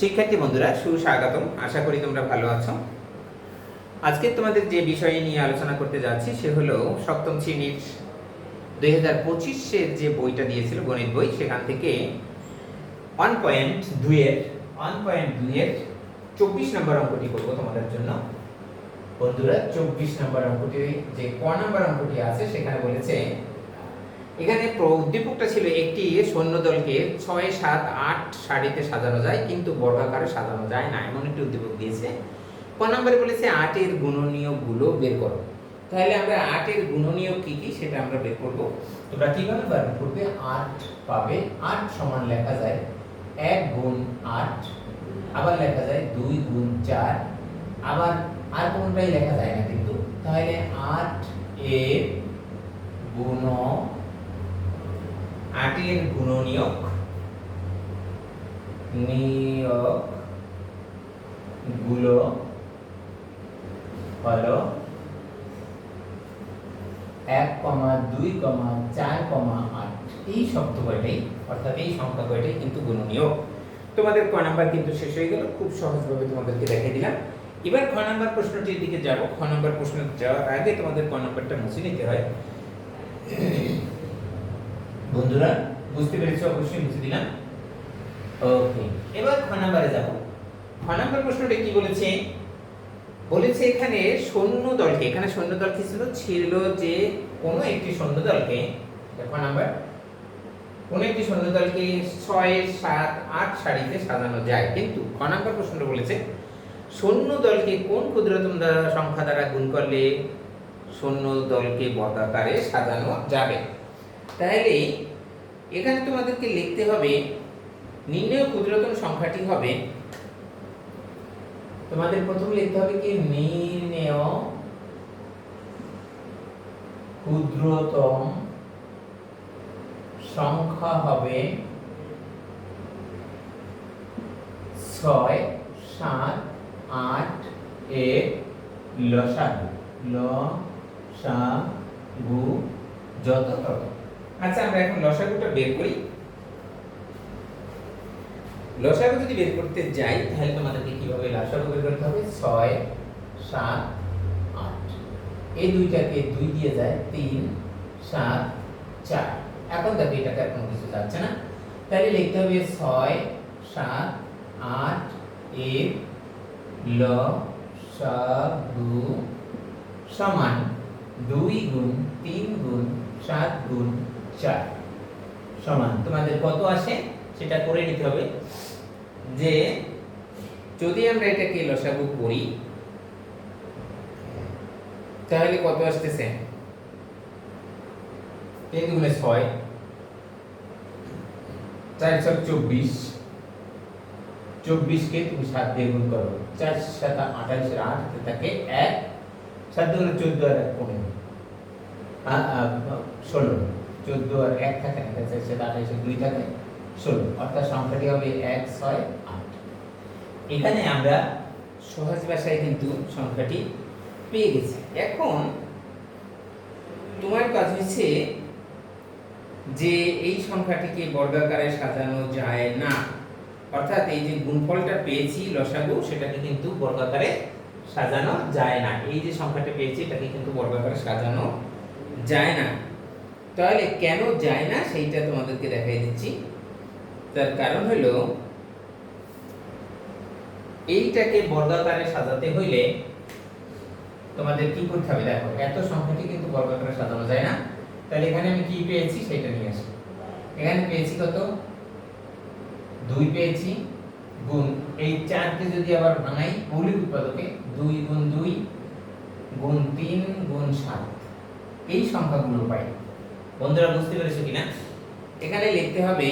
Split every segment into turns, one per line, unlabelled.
শিক্ষার্থী বন্ধুরা, সুস্বাগতম। আশা করি তোমরা ভালো আছো। আজকে তোমাদের যে বিষয় নিয়ে আলোচনা করতে যাচ্ছি, সে হলো সপ্তম শ্রেণির দুই হাজার পঁচিশের যে বইটা দিয়েছিল, গণিত বই, সেখান থেকে ওয়ান পয়েন্ট দুইয়ের ওয়ান পয়েন্ট দুইয়ের চব্বিশ নম্বর অঙ্কটি করব তোমাদের জন্য। বন্ধুরা, চব্বিশ নম্বর অঙ্কটি, যে ক নম্বর অঙ্কটি আছে, সেখানে বলেছে এখানে উদ্দীপকটা ছিল একটি সৈন্য দলকে ছয়, সাত, আট সারিতে সাজানো যায়, কিন্তু বর্গাকারে সাজানো যায় না, এমন একটি উদ্দীপক দিয়েছে। ক নম্বরে বলেছে, আটের গুণনীয়গুলো বের করো। তাহলে আমরা আটের গুণনীয় কি কি সেটা আমরা বের করব। তোমরা কীভাবে বার করবে? আট পাবে, আট সমান লেখা যায় এক গুণ আট, আবার লেখা যায় দুই গুণ চার, আবার আর কোনটাই লেখা যায় না কিন্তু। তাহলে আট এর গুণ আটের গুণনীয়ক। নিয়ক, গুলো হলো এক কমা দুই কমা চার কমা আট। এই শব্দ কয়টাই অর্থাৎ এই সংখ্যা কয়টাই কিন্তু গুণনীয়ক। তোমাদের ক নাম্বার কিন্তু শেষ হয়ে গেল, খুব সহজভাবে তোমাদেরকে দেখে দিলাম। এবার খ নাম্বার প্রশ্নটির দিকে যাব। খ নাম্বার প্রশ্ন যাওয়ার আগে তোমাদের ক নাম্বারটা মুছে নিতে হয়। বন্ধুরা, বুঝতে পেরেছ? অবশ্যই মুছে দিলাম। ওকে। এবার খ নাম্বারে যাব। খ নাম্বার প্রশ্নটা কি বলেছে? বলেছে এখানে সৈন্য দলকে। এখানে সৈন্য দল কি ছিল? ছিল যে কোনো একটি সৈন্য দলকে। খ নাম্বার। কোন একটি সৈন্য দলকে ছয়, সাত, আট সারিতে সাজানো যায়। কিন্তু খ নাম্বার প্রশ্নটা বলেছে, সৈন্য দলকে কোন ক্ষুদ্রতম দ্বারা সংখ্যা দ্বারা গুণ করলে সৈন্য দলকে বর্গাকারে সাজানো যাবে? তাহলে এখানে তোমাদেরকে লিখতে হবে নির্ণয় ক্ষুদ্রতম সংখ্যাটি হবে, তোমাদের প্রথম লিখতে হবে কি? নির্ণয় ক্ষুদ্রতম সংখ্যা হবে ছয়, সাত, আট, এক লসাগু লসাগু যত, তত। আচ্ছা আমরা এখন লসাগুটা বের করি। লসাগু যদি বের করতে যাই, তাহলে তোমাদেরকে কীভাবে লসাগু বের করতে হবে? ছয়, সাত, আট। এই দুইটাকে দুই দিয়ে যায় তিন, সাত, চার। এখন দেখো, এটাতে আর কিছু যাচ্ছে না। তাহলে লিখতে হবে ছয়, সাত, আট এক ল সাগু সমান দুই গুণ তিন গুণ সাত গুণ চার। সমান। তোমাদের কত আসে? সেটা করে নিতে হবে যে, যদি আমরা এটাকে লসাগু করি, তাহলে কত আসতেছে? তিন দুগুণে ছয়। চার ছয় চব্বিশ। চব্বিশকে তুমি সাত দিয়ে গুণ করো। চার সাত আঠাশের আট হাতে থাকে এক। সাত দুগুণে চোদ্দ আর এক পনেরো। ষোলো। চোদ্দ এক থাকে না সাত আঠাশে দুই থাকে। ষোলো, অর্থাৎ সংখ্যাটি হবে এক, ছয়, আট। এখানে আমরা সহজ ভাষায় কিন্তু সংখ্যাটি পেয়ে গেছি। এখন তোমার কাজ হচ্ছে যে এই সংখ্যাটিকে বর্গাকারে সাজানো যায় না। অর্থাৎ এই যে গুণফলটা পেয়েছি লসাগু, সেটাকে কিন্তু বর্গাকারে সাজানো যায় না। এই যে সংখ্যাটা পেয়েছি, এটাকে কিন্তু বর্গাকারে সাজানো যায় না। তাহলে কেন যায় না সেইটা তোমাদেরকে দেখাই দিচ্ছি। তার কারণ হলো, এইটাকে বর্গাকারে সাজাতে হইলে তোমাদের কি করতে হবে? দেখো, এত সংখ্যাটি কিন্তু বর্গাকারে সাজানো যায় না। তাহলে এখানে আমি কি পেয়েছি? সেটা নিয়ে আসি। এখানে পেয়েছি কত? দুই পেয়েছি গুণ। এই চারকে যদি আবার ভাঙাই, মৌলিক উৎপাদকে দুই গুণ দুই গুণ তিন গুণ সাত। এই সংখ্যাগুলো পাই। বন্ধুরা বুঝতে পেরেছ কিনা? এখানে লিখতে হবে,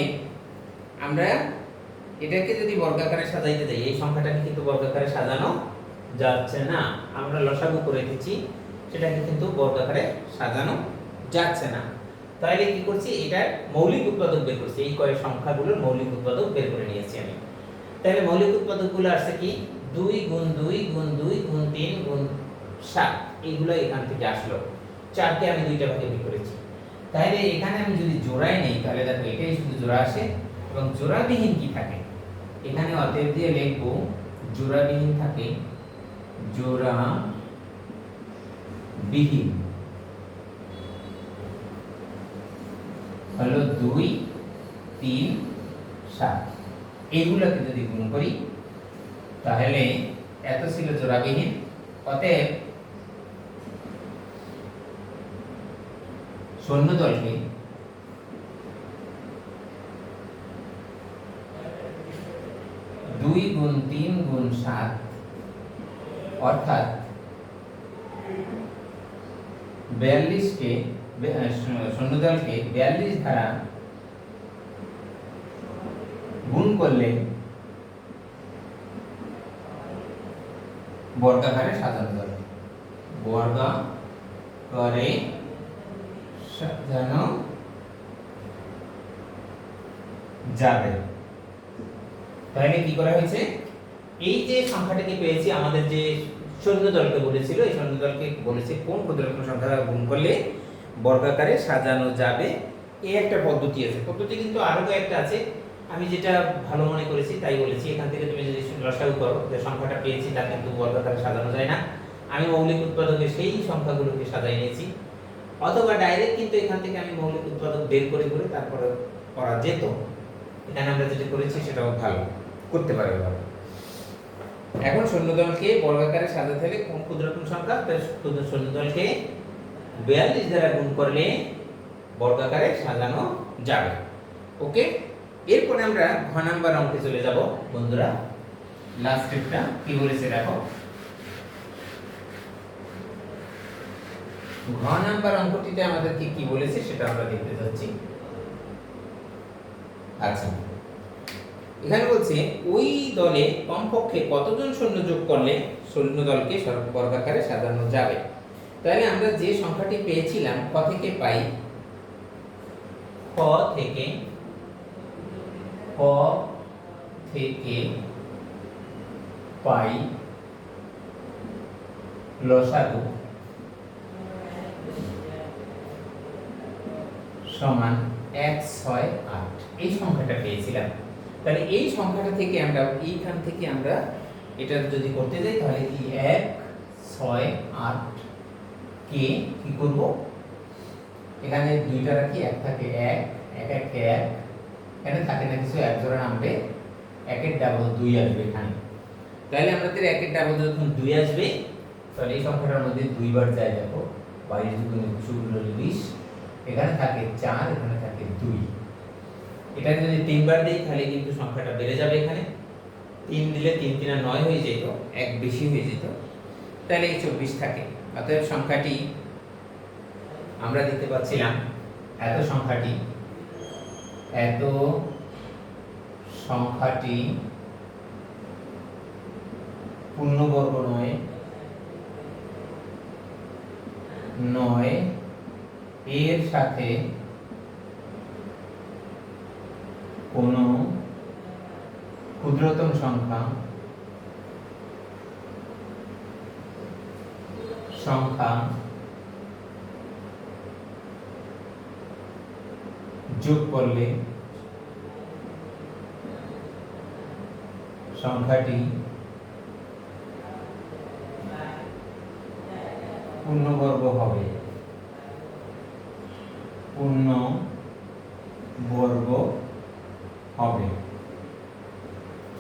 আমরা এটাকে যদি বর্গাকারে সাজাইতে যাই, এই সংখ্যাটাকে কিন্তু বর্গাকারে সাজানো যাচ্ছে না। আমরা লসাগু করে দিচ্ছি, সেটাকে কিন্তু বর্গাকারে সাজানো যাচ্ছে না। তাহলে কি করছি? এটার মৌলিক উৎপাদক বের করছি, এই কয়েক সংখ্যাগুলোর মৌলিক উৎপাদক বের করে নিয়েছি আমি। তাহলে মৌলিক উৎপাদকগুলো আসছে কি? দুই গুণ দুই গুণ দুই গুণ তিন গুণ সাত, এইগুলো এখান থেকে আসলো। চারকে আমি দুইটা ভাগে করেছি। তাহলে এখানে আমি যদি জোড়াই নেই, তাহলে দেখো এটাই শুধু জোড়া আসে এবং জোড়াবিহীন কি থাকে? এখানে অতএব দিয়ে লিখব, জোড়াবিহীন থাকে জোড়া বিহীন হলো দুই, তিন, সাত। এইগুলোকে যদি গুণ করি, তাহলে এত ছিল জোড়াবিহীন। অতএব সৈন্য দলকে দুই গুণ তিন গুণ সাত। অর্থাৎ বিয়াল্লিশকে সৈন্যদলকে বিয়াল্লিশ দ্বারা গুণ করলে বর্গাকারে সাজানো যাবে বর্গাকারে সাজানো যাবে। তাহলে কি করা হয়েছে? এই যে সংখ্যাটাকে পেয়েছি, আমাদের যে সৈন্য দলকে বলেছিল, এই সৈন্য দলকে বলেছে কোন ক্ষুদ্রতম সংখ্যা দ্বারা গুণ করলে বর্গাকারে সাজানো যাবে। এই একটা পদ্ধতি আছে। পদ্ধতি কিন্তু আরও কয়েকটা আছে। আমি যেটা ভালো মনে করেছি তাই বলেছি। এখান থেকে তুমি যদি রসায়ু করো, যে সংখ্যাটা পেয়েছি তা কিন্তু বর্গাকারে সাজানো যায় না। আমি মৌলিক উৎপাদকে সেই সংখ্যাগুলোকে সাজাই নিয়েছি। অথবা ডাইরেক্ট কিন্তু এখান থেকে আমি মৌলিক উৎপাদক বের করে করে তারপরে করা যেত। এখানে আমরা যেটা করেছি সেটাও ভালো করতে পারে ভালো এখন সৈন্যদলকে বর্গাকারে সাজাতে হলে কোন ক্ষুদ্রতম সংখ্যা? সৈন্যদলকে বিয়াল্লিশ দ্বারা গুণ করলে বর্গাকারে সাজানো যাবে। ওকে? এরপরে আমরা ঘ নাম্বার অঙ্কে চলে যাব। বন্ধুরা লাস্ট স্টেপটা কি বলেছে দেখো। ঘ নাম্বার অঙ্কটিতে আমাদেরকে কি বলেছে সেটা আমরা দেখতে যাচ্ছি। আচ্ছা। এখানে বলছে, ওই দলে কমপক্ষে কতজন সৈন্য যোগ করলে সৈন্য দলকে বর্গাকারে সাজানো যাবে? তাহলে আমরা যে সংখ্যাটি পেয়েছিলাম, ক থেকে পাই? ক থেকে ক থেকে পাই লসাগু। সমান এক ছয় আট। এই সংখ্যাটা পেয়েছিলাম। তাহলে এই সংখ্যাটা থেকে আমরা, এইখান থেকে আমরা এটা যদি করতে যাই, তাহলে কি এক ছয় আট কে কি করব? এখানে দুইটা রাখি, এক থাকে এক এক এক এক। এখানে থাকে না কিছু, এক জোড়া নামবে, একের ডাবল দুই আসবে এখানে। তাহলে আমাদের একের ডাবল যখন দুই আসবে, তাহলে এই সংখ্যাটার মধ্যে দুইবার যায় দেখো, বাইশ দুগুণে চল্লিশ এখানে থাকে চার, এখানে থাকে দুই। এটা যদি তিনবার দিই, তাহলে কিন্তু সংখ্যাটা বেড়ে যাবে এখানে। তিন দিলে তিন তিন নয় হয়ে যেত, এক বেশি হয়ে যেত। তাহলে এই চব্বিশ থাকে। অতএব সংখ্যাটি আমরা দিতে পারছিলাম এত সংখ্যাটি এত সংখ্যাটি পূর্ণবর্গ নয় নয় এর সাথে কোনো ক্ষুদ্রতম সংখ্যা সংখ্যা যোগ করলে সংখ্যাটি পূর্ণবর্গ হবে। পূর্ণ বর্গ হবে।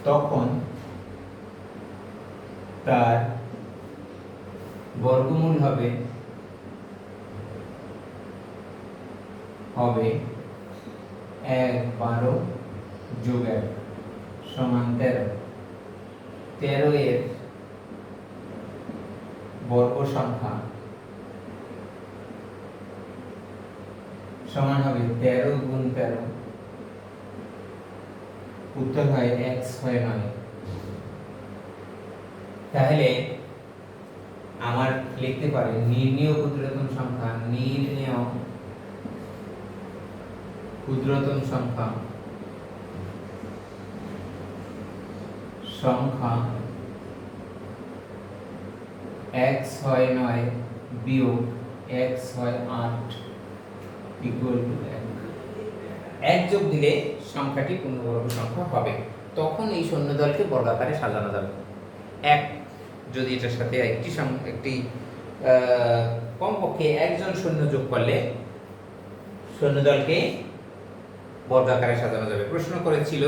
তখন তার বর্গমূল হবে হবে এক বারো যোগ এক সমান তেরো। তেরো এর বর্গ সংখ্যা সমান হবে তেরো গুণ তেরো। উত্তর হয় এক ছয় নয়। তাহলে আমার লিখতে পারে নির্ণীয় ক্ষুদ্রতম সংখ্যা, নির্ণীয় ক্ষুদ্রতম সংখ্যা সংখ্যা এক ছয় নয় বিয়োগ এক ছয় আট। ইকুয়াল টু এক। যোগ দিলে সংখ্যাটি পূর্ণবর্গ সংখ্যা হবে। তখন এই সৈন্যদলকে বর্গাকারে সাজানো যাবে। এক যদি এটার সাথে একটি একটি কমপক্ষে একজন সৈন্য যোগ করলে সৈন্যদলকে বর্গাকারে সাজানো যাবে। প্রশ্ন করেছিল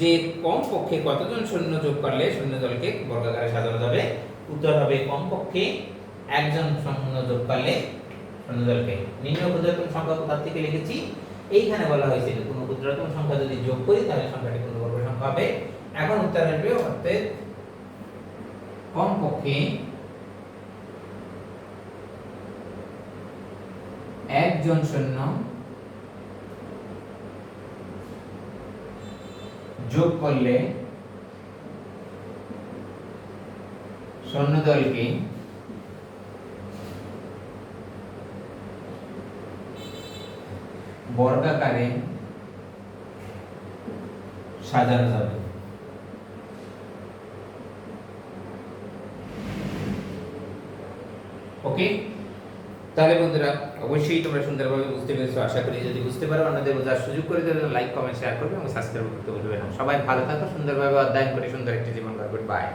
যে কমপক্ষে কতজন সৈন্য যোগ করলে সৈন্যদলকে বর্গাকারে সাজানো যাবে? উত্তর হবে কমপক্ষে একজন সৈন্য যোগ করলে নিম্ন ক্ষুদ্রতম সংখ্যা কোথা থেকে লিখেছি। এইখানে বলা হয়েছে যে কোনো ক্ষুদ্রতম সংখ্যা যদি যোগ করি, তাহলে সংখ্যাটি পূর্ণবর্গ সংখ্যা হবে। এখন উত্তর আসবে অর্থাৎ কমপক্ষে একজন সৈন্য যোগ করলে সৈন্যদলকে বর্গাকারে সাজানো যাবে। ওকে তাহলে বন্ধুরা, অবশ্যই তোমরা সুন্দরভাবে বুঝতে পেরেছ, আশা করি যদি বুঝতে পারো, অন্যদের বোঝার সুযোগ করে দেবে লাইক কমেন্ট শেয়ার করবে এবং সাবস্ক্রাইব করতে বলবে না। সবাই ভালো থাকো, সুন্দরভাবে অধ্যয়ন করে সুন্দর একটি জীবন গড়বে বাই